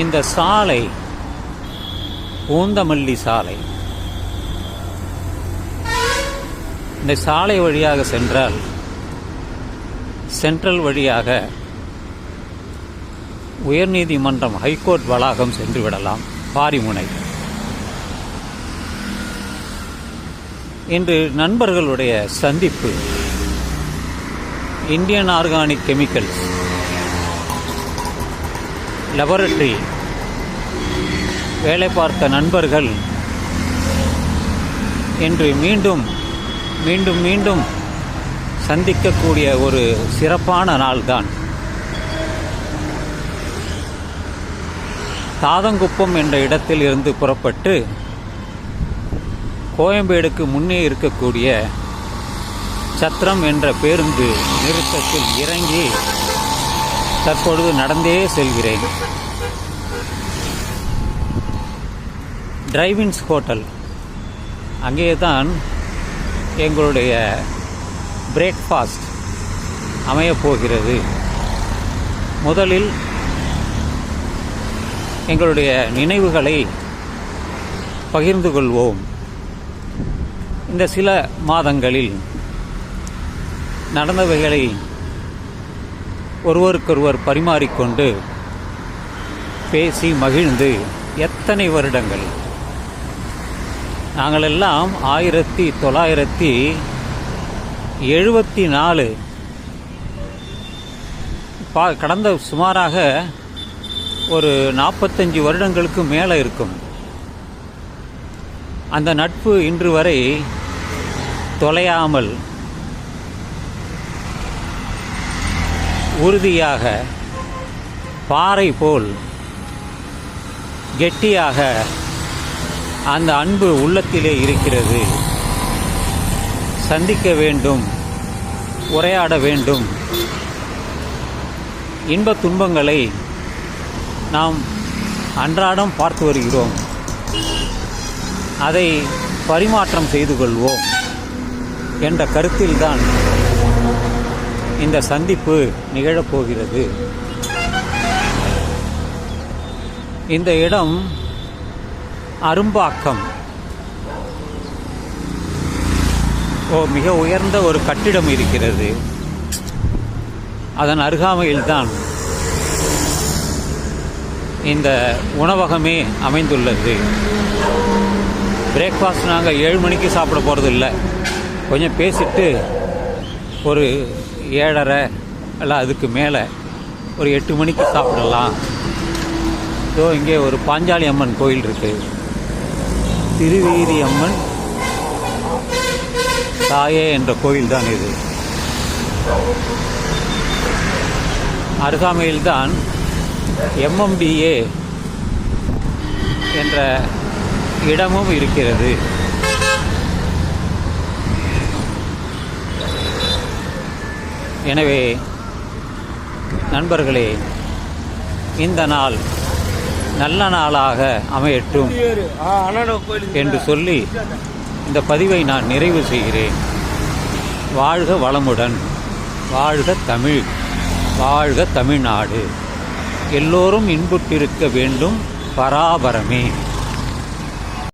இந்த சாலை பூந்தமல்லி சாலை. இந்த சாலை வழியாக சென்றால் சென்ட்ரல் வழியாக உயர்நீதிமன்றம் ஹைகோர்ட் வளாகம் சென்று விடலாம் பாரிமுனை. இன்று நண்பர்களுடைய சந்திப்பு இந்தியன் ஆர்கானிக் கெமிக்கல்ஸ் லெபரட்டரி வேலை பார்த்த நண்பர்கள் இன்று மீண்டும் மீண்டும் மீண்டும் சந்திக்கக்கூடிய ஒரு சிறப்பான நாள்தான். தாதங்குப்பம் என்ற இடத்தில் இருந்து புறப்பட்டு கோயம்பேடுக்கு முன்னே இருக்கக்கூடிய சத்திரம் என்ற பேருந்து நிறுத்தத்தில் இறங்கி தற்பொழுது நடந்தே செல்கிறேன். டிரைவின்ஸ் ஹோட்டல் அங்கே தான் எங்களுடைய பிரேக்ஃபாஸ்ட் அமையப்போகிறது. முதலில் எங்களுடைய நினைவுகளை பகிர்ந்து கொள்வோம். இந்த சில மாதங்களில் நடந்தவைகளை ஒருவருக்கொருவர் பரிமாறிக்கொண்டு பேசி மகிழ்ந்து எத்தனை வருடங்கள்? நாங்களெல்லாம் ஆயிரத்தி தொள்ளாயிரத்தி எழுபத்தி நாலு பா கடந்த சுமாராக ஒரு நாற்பத்தஞ்சு வருடங்களுக்கு மேலே இருக்கும். அந்த நட்பு இன்று வரை தொலையாமல் உறுதியாக பாறை போல் கெட்டியாக அந்த அன்பு உள்ளத்திலே இருக்கிறது. சந்திக்க வேண்டும். உரையாட வேண்டும். இன்ப துன்பங்களை நாம் அன்றாடம் பார்த்து வருகிறோம். அதை பரிமாற்றம் செய்து கொள்வோம் என்ற கருத்தில்தான் இந்த சந்திப்பு நிகழப்போகிறது இந்த இடம் அரும்பாக்கம். ஓ மிக உயர்ந்த ஒரு கட்டிடம் இருக்கிறது. அதன் அருகாமையில்தான் இந்த உணவகமே அமைந்துள்ளது. பிரேக்ஃபாஸ்ட் நாங்கள் ஏழு மணிக்கு சாப்பிட போகிறது இல்லை கொஞ்சம் பேசிட்டு ஒரு ஏழரை இல்லை அதுக்கு மேலே ஒரு எட்டு மணிக்கு சாப்பிடலாம். ஸோ இங்கே ஒரு பாஞ்சாலி அம்மன் கோயில் இருக்குது திருவீதி அம்மன் தாயே என்ற கோயில்தான் இது. அருகாமையில்தான் எம்எம்டிஏ என்ற இடமும் இருக்கிறது. எனவே நண்பர்களே இந்த நாள் நல்ல நாளாக அமையட்டும் என்று சொல்லி இந்த பதிவை நான் நிறைவு செய்கிறேன். வாழ்க வளமுடன். வாழ்க தமிழ். வாழ்க தமிழ்நாடு. எல்லோரும் இன்புற்றிருக்க வேண்டும். பராபரமே.